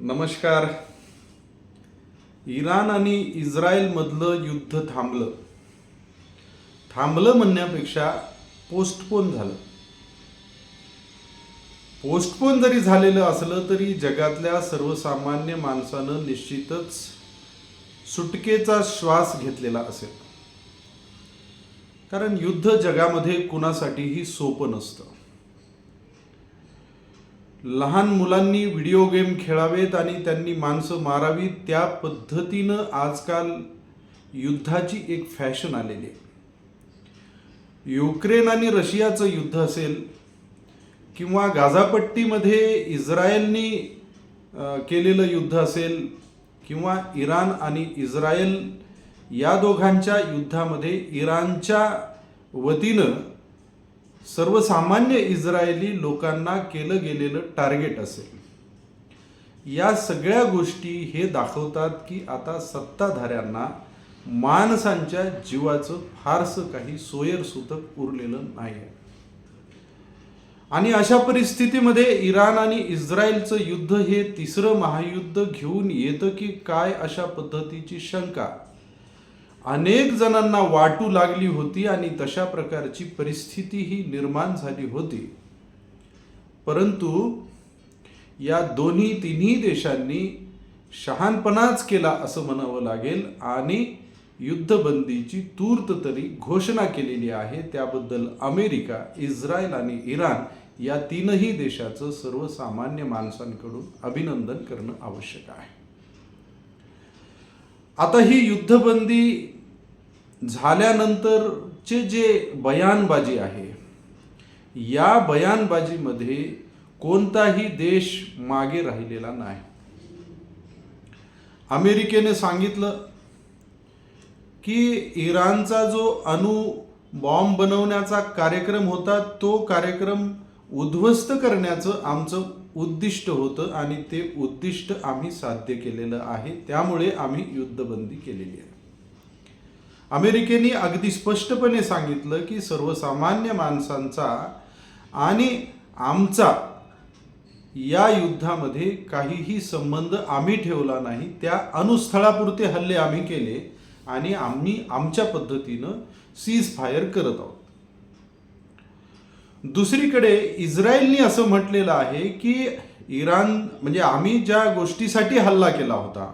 नमस्कार. इराण आणि इस्रायलमधलं युद्ध थांबलं. थांबलं म्हणण्यापेक्षा पोस्टपोन झालं. पोस्टपोन जरी झालेलं असलं तरी जगातल्या सर्वसामान्य माणसानं निश्चितच सुटकेचा श्वास घेतलेला असेल. कारण युद्ध जगामध्ये कुणासाठीही सोपं नसतं. लहान मुलांनी व्हिडिओ गेम खेळावेत आणि त्यांनी माणसं मारावीत त्या पद्धतीनं आजकाल युद्धाची एक फॅशन आलेली आहे. युक्रेन आणि रशियाचं युद्ध असेल किंवा गाझापट्टीमध्ये इस्रायलनी केलेलं युद्ध असेल किंवा इराण आणि इस्रायल या दोघांच्या युद्धामध्ये इराणच्या वतीनं सर्वसामान्य इस्रायली लोकांना केलं गेलेलं टार्गेट असेल. या सगळ्या गोष्टी हे दाखवतात की आता सत्ताधाऱ्यांना माणसांच्या जीवाचं फारसं काही सोयरसुतक उरलेलं नाही आहे आणि अशा परिस्थितीमध्ये इराण आणि इस्रायलचं युद्ध हे तिसरं महायुद्ध घेऊन येतं की काय अशा पद्धतीची शंका? अनेक जणांना वाटू लागली होती आणि तशा प्रकारची परिस्थितीही निर्माण झाली होती. परंतु या दोन्ही तिन्ही देशांनी शहाणपणाच केला असं म्हणावं लागेल आणि युद्धबंदीची तूर्त तरी घोषणा केलेली आहे. त्याबद्दल अमेरिका इस्रायल आणि इराण या तीनही देशाचं सर्वसामान्य माणसांकडून अभिनंदन करणं आवश्यक आहे. आता ही युद्धबंदी झाल्यानंतरचे जे बयानबाजी आहे या बयानबाजीमध्ये कोणताही देश मागे राहिलेला नाही. अमेरिकेने सांगितलं की इराणचा जो अणु बॉम्ब बनवण्याचा कार्यक्रम होता तो कार्यक्रम उद्ध्वस्त करण्याचं आमचं उद्दिष्ट होतं आणि ते उद्दिष्ट आम्ही साध्य केलेलं आहे. त्यामुळे आम्ही युद्धबंदी केलेली आहे. अमेरिकेने अगदी स्पष्टपणे सांगितलं की सर्वसामान्य माणसांचा आणि आमचा या युद्धामध्ये काहीही संबंध आम्ही ठेवला नाही त्या अणुस्थळापुरते हल्ले आम्ही केले आणि आम्ही आमच्या पद्धतीनं सीज फायर करत आहोत. दुसरीकडे इस्रायलनी असं म्हटलेलं आहे की इराण म्हणजे आम्ही ज्या गोष्टीसाठी हल्ला केला होता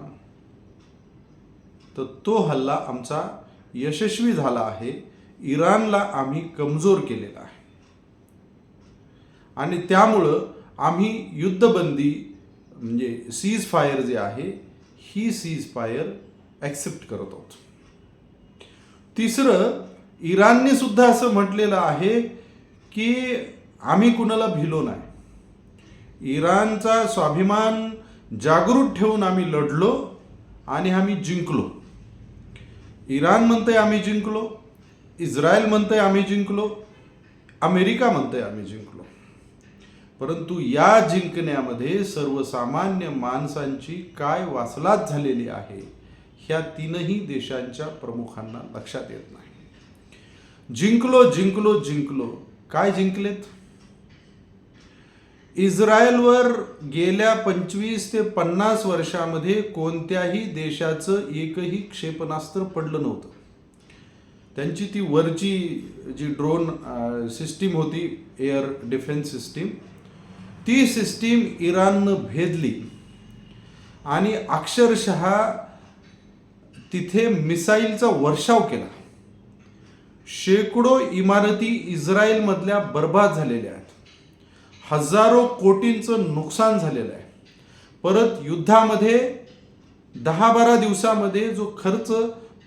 तर तो हल्ला आमचा यशस्वी झाला आहे. इराणला आम्ही कमजोर केलेला आहे. आणि त्यामुळं आम्ही युद्धबंदी म्हणजे सीज फायर जे आहे ही सीज फायर ॲक्सेप्ट करत आहोत. तिसरं इराणने सुद्धा असं म्हटलेलं आहे की आम्ही कुणाला भिलो नाही. इराणचा स्वाभिमान जागृत ठेवून आम्ही लढलो आणि आम्ही जिंकलो. इराण म्हणतंय आम्ही जिंकलो इस्रायल म्हणतंय आम्ही जिंकलो अमेरिका म्हणतंय आम्ही जिंकलो. परंतु या जिंकण्यामध्ये सर्वसामान्य माणसांची काय वासलात झालेली आहे ह्या तीनही देशांच्या प्रमुखांना लक्षात येत नाही. जिंकलो जिंकलो जिंकलो काय जिंकलेत? इस्रायलवर गेल्या पंचवीस ते पन्नास वर्षामध्ये कोणत्याही देशाचं एकही क्षेपणास्त्र पडलं नव्हतं. त्यांची ती वरची जी ड्रोन सिस्टीम होती एअर डिफेन्स सिस्टीम ती सिस्टीम इराणनं भेदली. आणि अक्षरशः तिथे मिसाईलचा वर्षाव केला. शेकडो इमारती इस्रायलमधल्या बर्बाद झालेल्या आहेत. हजारो कोटींचं नुकसान झालेलं आहे. परत युद्धामध्ये दहा बारा दिवसामध्ये जो खर्च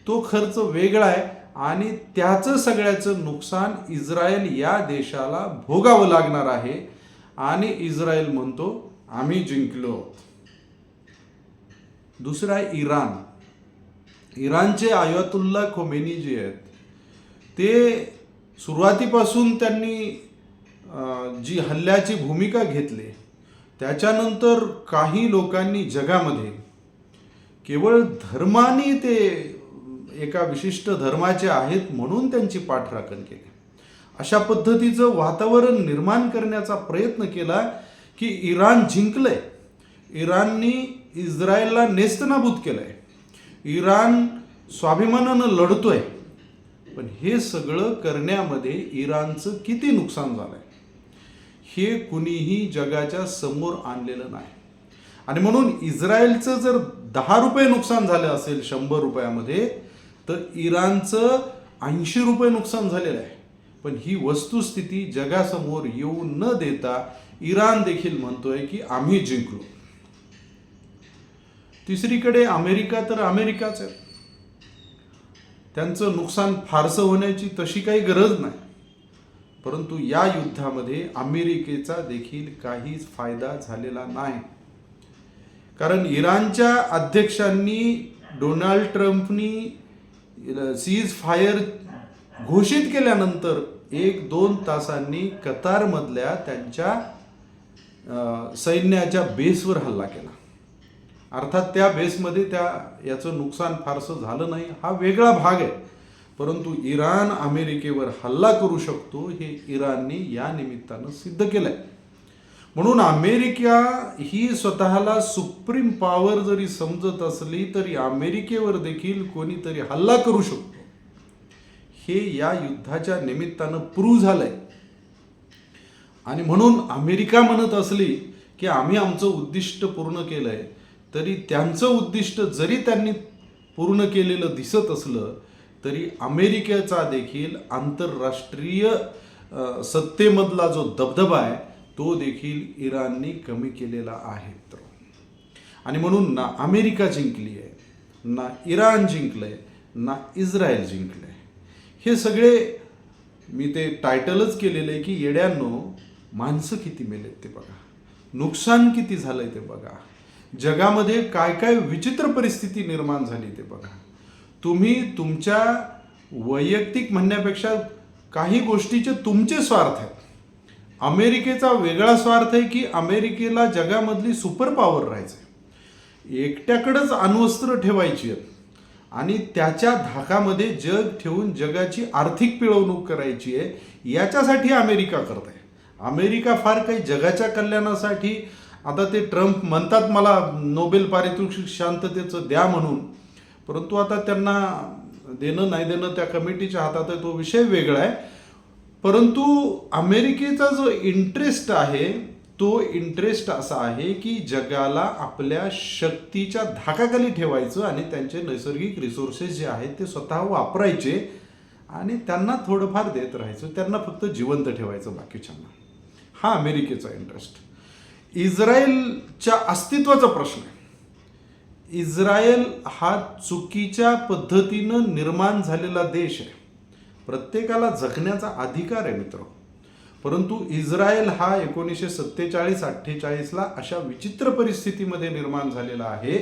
तो खर्च वेगळा आहे आणि त्याचं सगळ्याचं नुकसान इस्रायल या देशाला भोगावं लागणार आहे. आणि इस्रायल म्हणतो आम्ही जिंकलो. दुसरं आहे इराण. इराणचे आयातुल्ला खोमेनी जे आहेत ते सुरुवातीपासून त्यांनी जी हल्ल्याची भूमिका घेतली त्याच्यानंतर काही लोकांनी जगामध्ये केवळ धर्माने ते एका विशिष्ट धर्माचे आहेत म्हणून त्यांची पाठराखण केली. अशा पद्धतीचं वातावरण निर्माण करण्याचा प्रयत्न केला की इराण जिंकलंय. इराणनी इस्रायलला नेस्तनाबूत केलंय. इराण स्वाभिमानानं लढतोय. पण हे सगळं करण्यामध्ये इराणचं किती नुकसान झालंय? हे कुणीही जगाच्या समोर आणलेलं नाही. आणि म्हणून इस्रायलचं जर दहा रुपये नुकसान झालं असेल शंभर रुपयामध्ये तर इराणचं ऐंशी रुपये नुकसान झालेलं आहे. पण ही वस्तुस्थिती जगासमोर येऊ न देता इराण देखील म्हणतोय की आम्ही जिंकलो. तिसरीकडे अमेरिका तर अमेरिकाच आहे. त्यांचं नुकसान फारसं होण्याची तशी काही गरज नाही. परंतु या युद्धामध्ये अमेरिकेचा देखील काहीच फायदा झालेला नाही. कारण इराणच्या अध्यक्षांनी डोनाल्ड ट्रम्पनी सीज फायर घोषित केल्यानंतर एक दोन तासांनी कतारमधल्या त्यांच्या सैन्याच्या बेसवर हल्ला केला. अर्थात त्या बेसमध्ये त्या याचं नुकसान फारसं झालं नाही. हा वेगळा भाग आहे. परंतु इराण अमेरिकेवर हल्ला करू शकतो हे इराणने या निमित्तानं सिद्ध केलंय. म्हणून अमेरिका ही स्वतःला सुप्रीम पॉवर जरी समजत असली तरी अमेरिकेवर देखील कोणीतरी हल्ला करू शकतो. हे या युद्धाच्या निमित्तानं प्रूव्ह झालंय. आणि म्हणून अमेरिका म्हणत असली की आम्ही आमचं उद्दिष्ट पूर्ण केलंय तरी त्यांचं उद्दिष्ट जरी त्यांनी पूर्ण केलेलं दिसत असलं तरी अमेरिकेचा देखील आंतरराष्ट्रीय सत्तेमधला जो दबदबा आहे तो देखील इराणनी कमी केलेला आहे तर आणि म्हणून ना अमेरिका जिंकली आहे ना इराण जिंकलंय ना इस्रायल जिंकलंय. हे सगळे मी ते टायटलच केलेलं आहे की येड्यांनो माणसं किती मेलेत ते बघा. नुकसान किती झालंय ते बघा. जगामध्ये काय काय विचित्र परिस्थिती निर्माण झाली ते बघा. तुम्ही तुमच्या वैयक्तिक म्हणण्यापेक्षा काही गोष्टीचे तुमचे स्वार्थ आहेत. अमेरिकेचा वेगळा स्वार्थ आहे की अमेरिकेला जगामधली सुपर पॉवर राहायचं एकट्याकडंच अण्वस्त्र ठेवायची आहेत. आणि त्याच्या धाकामध्ये जग ठेवून जगाची आर्थिक पिळवणूक करायची आहे याच्यासाठी अमेरिका करत आहे अमेरिका फार काही जगाच्या कल्याणासाठी आता ते ट्रम्प म्हणतात मला नोबेल पारितोषिक शांततेचं द्या म्हणून. परंतु आता त्यांना देणं नाही देणं त्या कमिटीच्या हातात आहे तो विषय वेगळा आहे. परंतु अमेरिकेचा जो इंटरेस्ट आहे तो इंटरेस्ट असा आहे की जगाला आपल्या शक्तीच्या धाकाखाली ठेवायचं आणि त्यांचे नैसर्गिक रिसोर्सेस जे आहेत ते स्वतः वापरायचे आणि त्यांना थोडंफार देत राहायचं. त्यांना फक्त जिवंत ठेवायचं बाकीच्यांना. हा अमेरिकेचा इंटरेस्ट इस्रायलच्या अस्तित्वाचा प्रश्न आहे. इस्रायल हा चुकीच्या पद्धतीनं निर्माण झालेला देश आहे. प्रत्येकाला जगण्याचा अधिकार आहे मित्र. परंतु इस्रायल हा एकोणीसशे सत्तेचाळीस अठ्ठेचाळीसला अशा विचित्र परिस्थितीमध्ये निर्माण झालेला आहे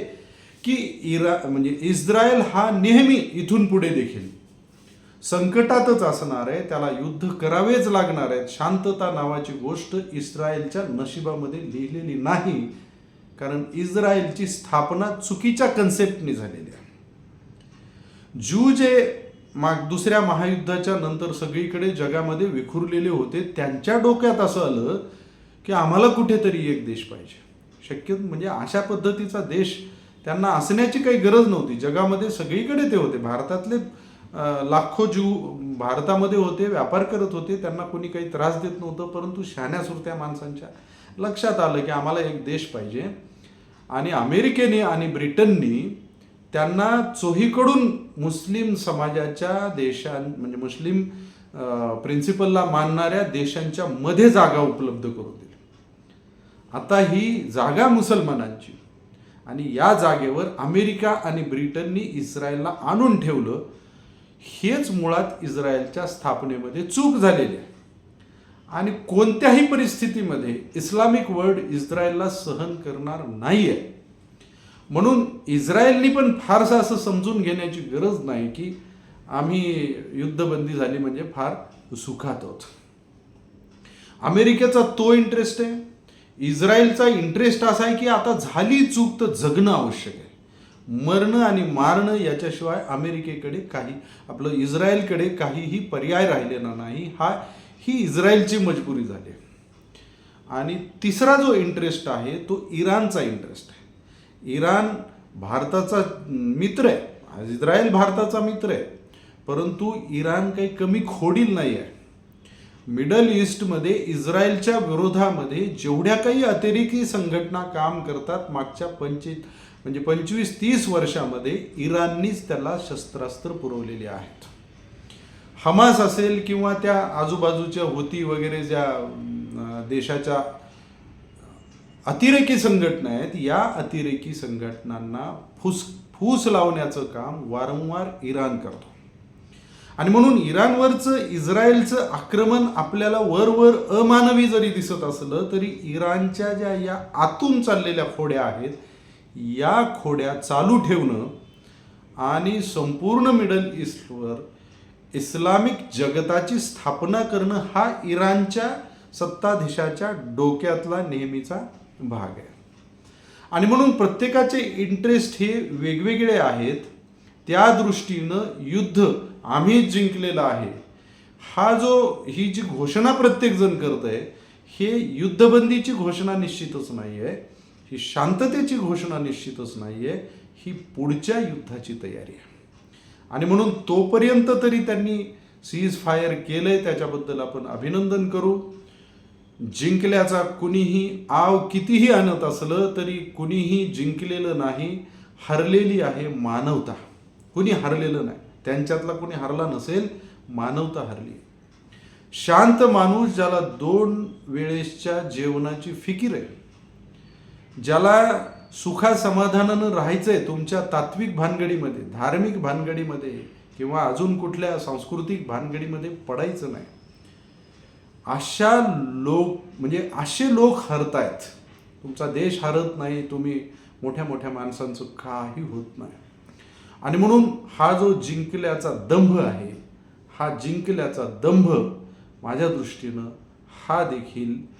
की इरा म्हणजे इस्रायल हा नेहमी इथून पुढे देखील संकटातच असणार आहे. त्याला युद्ध करावेच लागणार आहेत. शांतता नावाची गोष्ट इस्रायलच्या नशिबामध्ये लिहिलेली नाही. कारण इस्रायलची स्थापना चुकीच्या कन्सेप्टने झालेली आहे. ज्यू जे माग दुसऱ्या महायुद्धाच्या नंतर सगळीकडे जगामध्ये विखुरलेले होते त्यांच्या डोक्यात असं आलं की आम्हाला कुठेतरी एक देश पाहिजे. शक्य म्हणजे अशा पद्धतीचा देश त्यांना असण्याची काही गरज नव्हती. जगामध्ये सगळीकडे ते होते. भारतातले लाखो जीव भारतामध्ये होते व्यापार करत होते त्यांना कोणी काही त्रास देत नव्हतं परंतु शहाण्या सुरत्या माणसांच्या लक्षात आलं की आम्हाला एक देश पाहिजे. आणि अमेरिकेने आणि ब्रिटननी त्यांना चोहीकडून मुस्लिम समाजाच्या देशां म्हणजे मुस्लिम प्रिन्सिपलला मानणाऱ्या देशांच्या मध्ये जागा उपलब्ध करून दिली. आता ही जागा मुसलमानांची. आणि या जागेवर अमेरिका आणि ब्रिटननी इस्रायलला आणून ठेवलं हेच मुळात इस्रायलच्या स्थापनेमध्ये चूक झालेली आहे. आणि कोणत्याही परिस्थितीमध्ये इस्लामिक वर्ल्ड इस्रायलला सहन करणार नाही आहे म्हणून इस्रायलनी पण फारसं असं समजून घेण्याची गरज नाही की आम्ही युद्धबंदी झाली म्हणजे फार सुखात आहोत. अमेरिकेचा तो इंटरेस्ट आहे. इस्रायलचा इंटरेस्ट असा आहे की आता झाली चूक तर जगणं आवश्यक आहे. मरणं आणि मारणं याच्याशिवाय अमेरिकेकडे काही आपलं इस्रायलकडे काहीही पर्याय राहिलेला नाही. हा ही इस्रायलची मजबुरी झाली आणि तिसरा जो इंटरेस्ट आहे तो इराणचा इंटरेस्ट आहे. इराण भारताचा मित्र आहे. इस्रायल भारताचा मित्र आहे. परंतु इराण काही कमी खोडील नाही आहे. मिडल ईस्टमध्ये इस्रायलच्या विरोधामध्ये जेवढ्या काही अतिरेकी संघटना काम करतात मागच्या पंचवीस म्हणजे पंचवीस तीस वर्षामध्ये इराणनीच त्याला शस्त्रास्त्र पुरवलेली आहेत. हमास असेल किंवा त्या आजूबाजूच्या होती वगैरे ज्या देशाच्या अतिरेकी संघटना आहेत या अतिरेकी संघटनांना फुस फूस लावण्याचं काम वारंवार इराण करतो. आणि म्हणून इराणवरचं इस्रायलचं आक्रमण आपल्याला वरवर अमानवी जरी दिसत असलं तरी इराणच्या ज्या या आतून चाललेल्या खोड्या आहेत या खोड्या चालू ठेवणं आणि संपूर्ण मिडल ईस्टवर इस्लामिक जगताची स्थापना करणं हा इराणच्या सत्ताधीशाच्या डोक्यातला नेहमीचा भाग आहे. आणि म्हणून प्रत्येकाचे इंटरेस्ट हे वेगवेगळे आहेत. त्या दृष्टीनं युद्ध आम्हीच जिंकलेलं आहे. हा जो ही जी घोषणा प्रत्येकजण करत आहे हे युद्धबंदीची घोषणा निश्चितच नाही आहे. ही शांततेची घोषणा निश्चितच नाही आहे. ही पुढच्या युद्धाची तयारी आहे. आणि म्हणून तोपर्यंत तरी त्यांनी सीज फायर केलंय त्याच्याबद्दल आपण अभिनंदन करू. जिंकल्याचा कुणीही आव कितीही आणत असलं तरी कुणीही जिंकलेलं नाही हरलेली आहे मानवता. कुणी हरलेलं नाही त्यांच्यातला कुणी हरला नसेल मानवता हरली शांत माणूस ज्याला दोन वेळेसच्या जेवणाची फिकीर आहे ज्याला सुखा समाधानानं राहायचंय तुमच्या तात्विक भानगडीमध्ये धार्मिक भानगडीमध्ये किंवा अजून कुठल्या सांस्कृतिक भानगडीमध्ये पडायचं नाही. अशा लोक म्हणजे असे लोक हरतायत. तुमचा देश हरत नाही तुम्ही मोठ्या मोठ्या माणसांचं काही होत नाही. आणि म्हणून हा जो जिंकल्याचा दंभ आहे हा जिंकल्याचा दंभ माझ्या दृष्टीनं हा देखील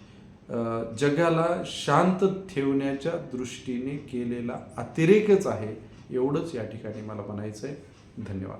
जगाला शांत ठेवण्याच्या दृष्टीने केलेला अतिरेकच आहे एवढंच या ठिकाणी मला म्हणायचं आहे धन्यवाद.